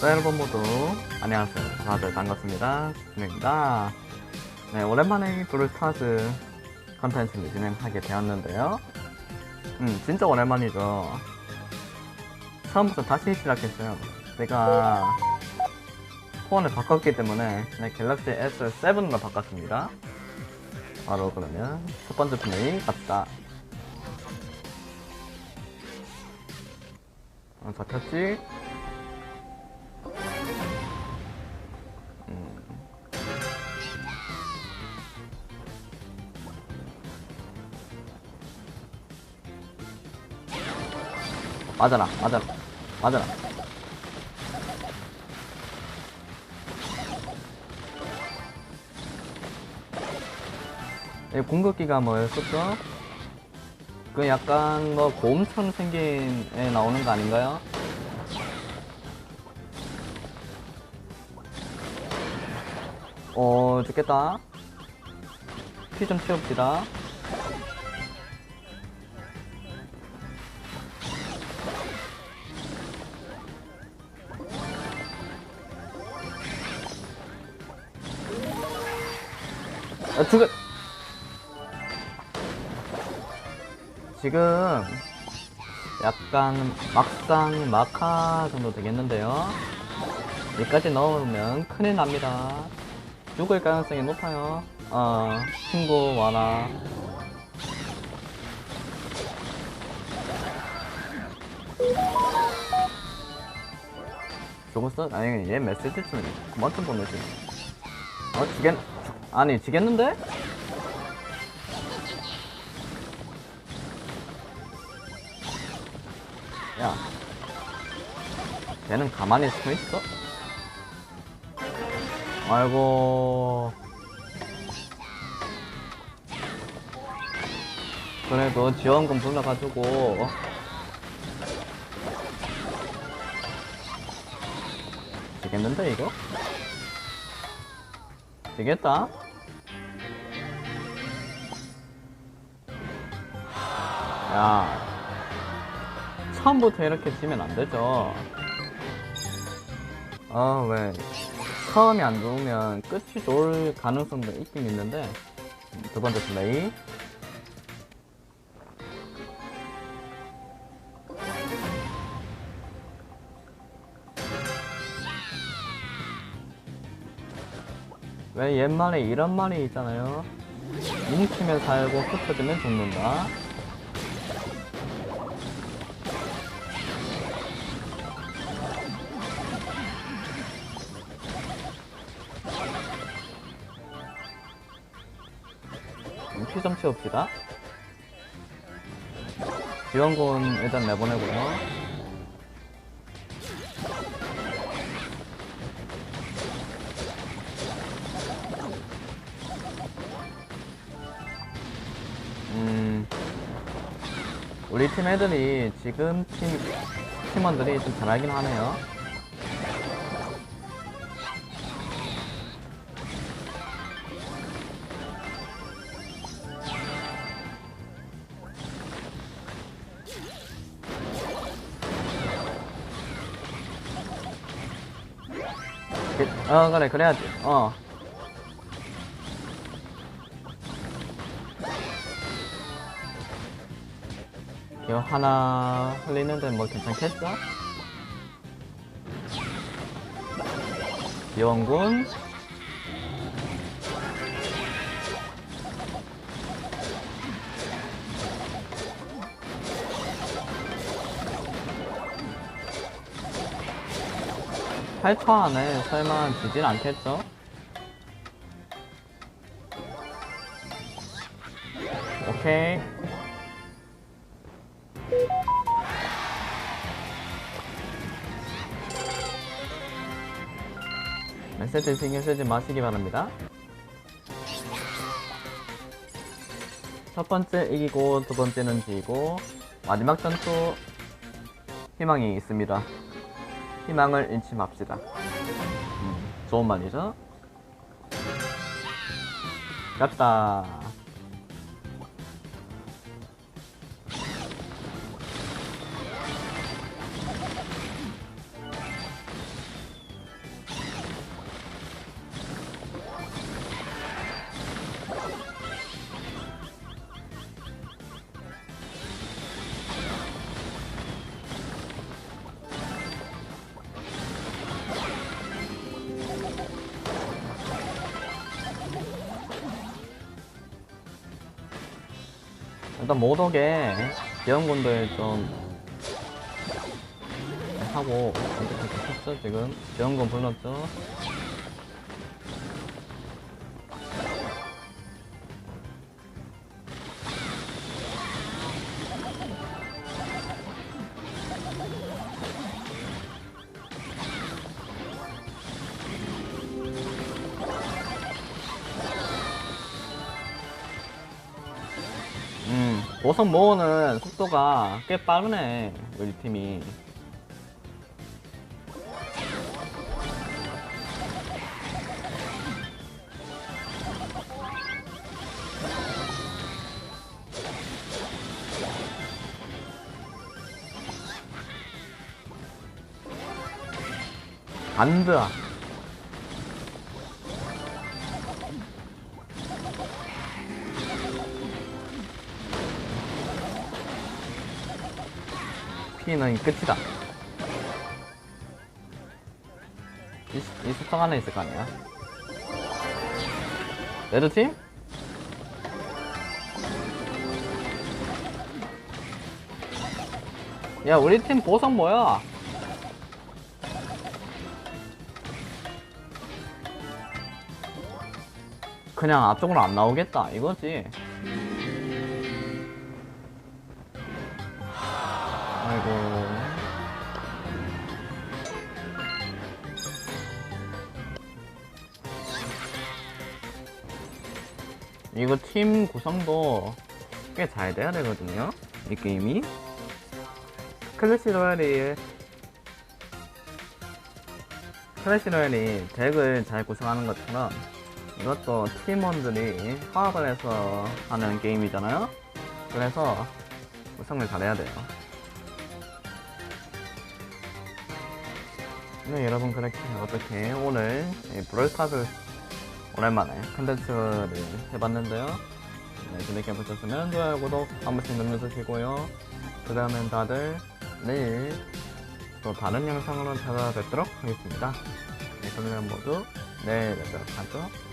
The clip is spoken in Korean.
네, 여러분 모두 안녕하세요. 다들 반갑습니다. 준입니다. 네, 오랜만에 브루스타즈 컨텐츠를 진행하게 되었는데요. 음, 진짜 오랜만이죠. 처음부터 다시 시작했어요. 제가 폰을 바꿨기 때문에 네, 갤럭시 S7으로 바꿨습니다. 바로 그러면 첫 번째 플레이 갑시다. 어, 잡혔지? 맞아라, 맞아라, 맞아라. 이 공격기가 뭐였었죠? 그 약간 뭐 곰처럼 생긴 애 나오는 거 아닌가요? 어, 죽겠다. 피 좀 채웁시다. 아, 죽어! 지금 약간 막상 마카 정도 되겠는데요. 여기까지 넣으면 큰일 납니다. 죽을 가능성이 높아요. 어, 친구 와라. 죽었어? 아니, 얘 메시지 좀 그만 좀 보내지. 어, 지겠, 아니, 지겠는데? 야. 걔는 가만히 서 있어? 아이고. 그래도 지원금 불러가지고. 되겠는데, 이거? 되겠다? 야. 처음부터 이렇게 지면 안 되죠. 아, 왜. 처음이 안 좋으면 끝이 좋을 가능성도 있긴 있는데. 두 번째 플레이. 왜 옛말에 이런 말이 있잖아요. 뭉치면 살고 흩어지면 죽는다. 피 좀 채웁시다. 지원군 일단 내보내고요. 우리 팀 애들이 지금 팀 팀원들이 좀 잘하긴 하네요. 그- 어 그래 그래야지 어 이거 하나 흘리는데 뭐 괜찮겠어? 지원군 팔초 안에 설마 지진 않겠죠? 오케이 메시지 신경 쓰지 마시기 바랍니다. 첫 번째 이기고 두 번째는 지고 마지막 전투 희망이 있습니다. 희망을 잃지 맙시다. 음, 좋은 말이죠? 갔다. 일단 모독에 지원군들 좀 하고 이렇게 했죠 지금. 지원군 불렀죠 보석 모으는 속도가 꽤 빠르네, 우리 팀이. 안 돼. 피는 끝이다. 이, 이 수평 안에 있을 거 아니야? 레드팀? 야, 우리 팀 보석 뭐야? 그냥 앞쪽으로 안 나오겠다, 이거지. 아이고. 이거 팀 구성도 꽤 잘 돼야 되거든요. 이 게임이. 클래시 로얄이 클래시 로얄이 덱을 잘 구성하는 것처럼 이것도 팀원들이 화합을 해서 하는 게임이잖아요. 그래서 구성을 잘해야 돼요. 네, 여러분 그렇게 어떻게 오늘 이 브롤스타즈 오랜만에 컨텐츠를 해봤는데요. 네, 재밌게 보셨으면 좋아요, 구독 한 번씩 눌러주시고요. 그 다음엔 다들 내일 또 다른 영상으로 찾아뵙도록 하겠습니다. 네, 그러면 모두 내일 뵙도록 하죠.